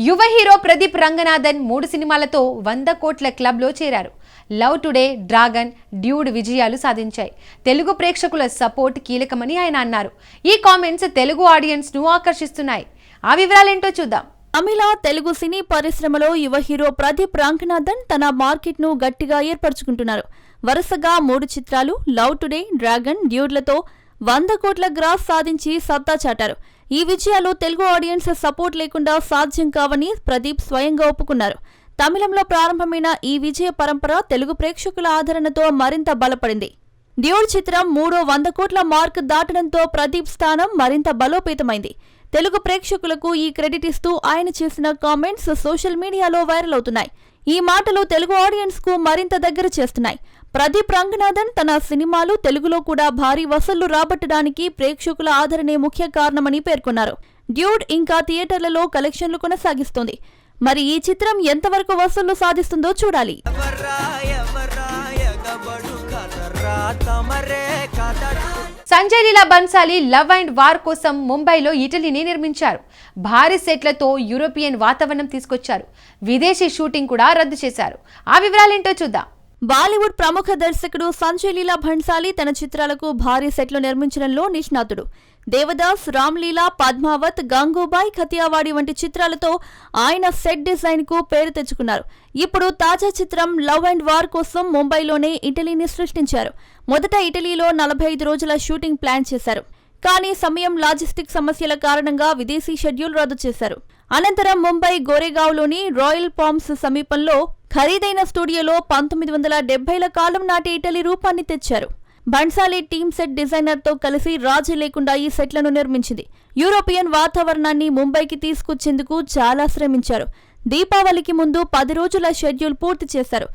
యువ హీరో ప్రదీప్ రంగనాథన్ మూడు సినిమాలతో వంద కోట్ల క్లబ్లో చేరారు. లవ్ టుడే డ్రాగన్ డ్యూడ్ విజయాలు సాధించాయి. తెలుగు ప్రేక్షకుల సపోర్ట్ కీలకమని ఆయన అన్నారు. ఈ కామెంట్స్ తెలుగు ఆడియన్స్ను ఆకర్షిస్తున్నాయి. ఆ వివరాలేంటో చూద్దాం. తమిళ తెలుగు సినీ పరిశ్రమలో యువ హీరో ప్రదీప్ రంగనాథన్ తన మార్కెట్ను గట్టిగా ఏర్పరచుకుంటున్నారు. వరుసగా మూడు చిత్రాలు లవ్ టుడే డ్రాగన్ డ్యూడ్లతో వంద కోట్ల గ్రాస్ సాధించి సత్తా చాటారు. ఈ విజయాలు తెలుగు ఆడియన్స్ సపోర్ట్ లేకుండా సాధ్యం కావని ప్రదీప్ స్వయంగా ఒప్పుకున్నారు. తమిళంలో ప్రారంభమైన ఈ విజయ పరంపర తెలుగు ప్రేక్షకుల ఆదరణతో మరింత బలపడింది. డ్యూడ్ చిత్రం మూడో వంద కోట్ల మార్క్ దాటడంతో ప్రదీప్ స్థానం మరింత బలోపేతమైంది. తెలుగు ప్రేక్షకులకు ఈ క్రెడిట్ ఇస్తూ ఆయన చేసిన కామెంట్స్ సోషల్ మీడియాలో వైరల్ అవుతున్నాయి. ఈ మాటలు తెలుగు ఆడియన్స్కు మరింత దగ్గర చేస్తున్నాయి. ప్రదీప్ రంగనాథన్ తన సినిమాలు తెలుగులో కూడా భారీ వసూళ్ళు రాబట్టడానికి ప్రేక్షకుల ఆదరణే ముఖ్య కారణమని పేర్కొన్నారు. డ్యూడ్ ఇంకా థియేటర్లలో కలెక్షన్లు కొనసాగిస్తోంది. మరి ఈ చిత్రం ఎంతవరకు వసూళ్ళు సాధిస్తుందో చూడాలి. తమరే Sanjay Leela Bhansali love and war కోసం ముంబైలో ఇటలీని నిర్మించారు. భారీ సెట్లతో యూరోపియన్ వాతావరణం తీసుకొచ్చారు. విదేశీ షూటింగ్ కూడా రద్దు చేశారు. ఆ వివరాలేంటో చూద్దాం. బాలీవుడ్ ప్రముఖ దర్శకుడు సంజయ్ లీలా భన్సాలి తన చిత్రాలకు భారీ సెట్లు నిర్మించడంలో నిష్ణాతుడు. దేవదాస్ రామ్లీలా పద్మావత్ గంగూబాయ్ ఖతియావాడి వంటి చిత్రాలతో ఆయన సెట్ డిజైన్కు పేరు తెచ్చుకున్నారు. ఇప్పుడు తాజా చిత్రం లవ్ అండ్ వార్ కోసం ముంబైలోనే ఇటలీని సృష్టించారు. మొదట ఇటలీలో నలభై ఐదు రోజుల షూటింగ్ ప్లాన్ చేశారు. కానీ సమయం లాజిస్టిక్ సమస్యల కారణంగా విదేశీ షెడ్యూల్ రద్దు చేశారు. అనంతరం ముంబై గోరేగావ్లోని రాయల్ పామ్స్ సమీపంలో ఖరీదైన స్టూడియోలో పంతొమ్మిది వందల డెబ్బైల కాలం నాటి ఇటలీ రూపాన్ని తెచ్చారు. బన్సాలి టీమ్ సెట్ డిజైనర్తో కలిసి రాజీ లేకుండా ఈ సెట్లను నిర్మించింది. యూరోపియన్ వాతావరణాన్ని ముంబైకి తీసుకొచ్చేందుకు చాలా శ్రమించారు. దీపావళికి ముందు పది రోజుల షెడ్యూల్ పూర్తి చేశారు.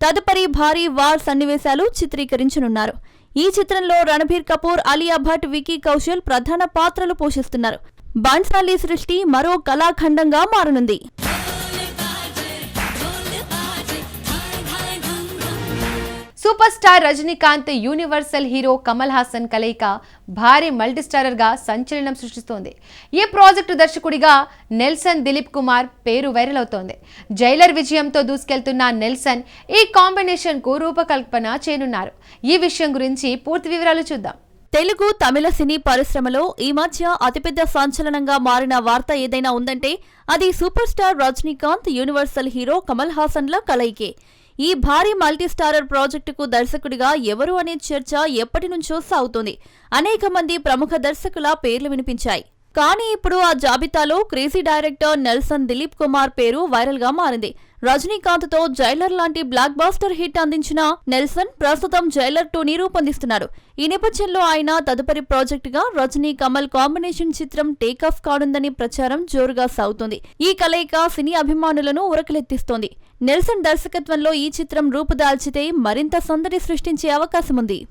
తదుపరి భారీ వార్ సన్నివేశాలు చిత్రీకరించనున్నారు. ఈ చిత్రంలో రణబీర్ కపూర్ అలియా భట్ వికీ కౌశల్ ప్రధాన పాత్రలు పోషిస్తున్నారు. బన్సాలి సృష్టి మరో కళాఖండంగా మారనుంది. Super star Rajinikanth universal hero Kamal Haasan కలయిక భారీ మల్టీస్టారర్గా సంచలనం సృష్టిస్తోంది. ఈ ప్రాజెక్టు దర్శకుడిగా నెల్సన్ దిలీప్ కుమార్ పేరు వైరల్ అవుతోంది జైలర్ విజయంతో దూసుకెళ్తున్న నెల్సన్ ఈ కాంబినేషన్కు రూపకల్పన చేయనున్నారు. ఈ విషయం గురించి పూర్తి వివరాలు చూద్దాం. తెలుగు తమిళ సినీ పరిశ్రమలో ఈ మధ్య అతిపెద్ద సంచలనంగా మారిన వార్త ఏదైనా ఉందంటే అది super star Rajinikanth universal hero Kamal హాసన్ల కలయికే. ఈ భారీ మల్టీస్టారర్ ప్రాజెక్టుకు దర్శకుడిగా ఎవరు అనే చర్చ ఎప్పటి నుంచో సాగుతోంది. అనేక మంది ప్రముఖ దర్శకుల పేర్లు వినిపించాయి. కానీ ఇప్పుడు ఆ జాబితాలో క్రేజీ డైరెక్టర్ నెల్సన్ దిలీప్ కుమార్ పేరు వైరల్గా మారింది. రజనీకాంత్తో జైలర్ లాంటి బ్లాక్ బాస్టర్ హిట్ అందించిన నెల్సన్ ప్రస్తుతం జైలర్ టూని రూపొందిస్తున్నారు. ఈ నేపథ్యంలో ఆయన తదుపరి ప్రాజెక్టుగా రజనీ కమల్ కాంబినేషన్ చిత్రం టేకాఫ్ కానుందని ప్రచారం జోరుగా సాగుతోంది. ఈ కలయిక సినీ అభిమానులను ఉరకలెత్తిస్తోంది. నెల్సన్ దర్శకత్వంలో ఈ చిత్రం రూపుదాల్చితే మరింత సందడి సృష్టించే అవకాశముంది.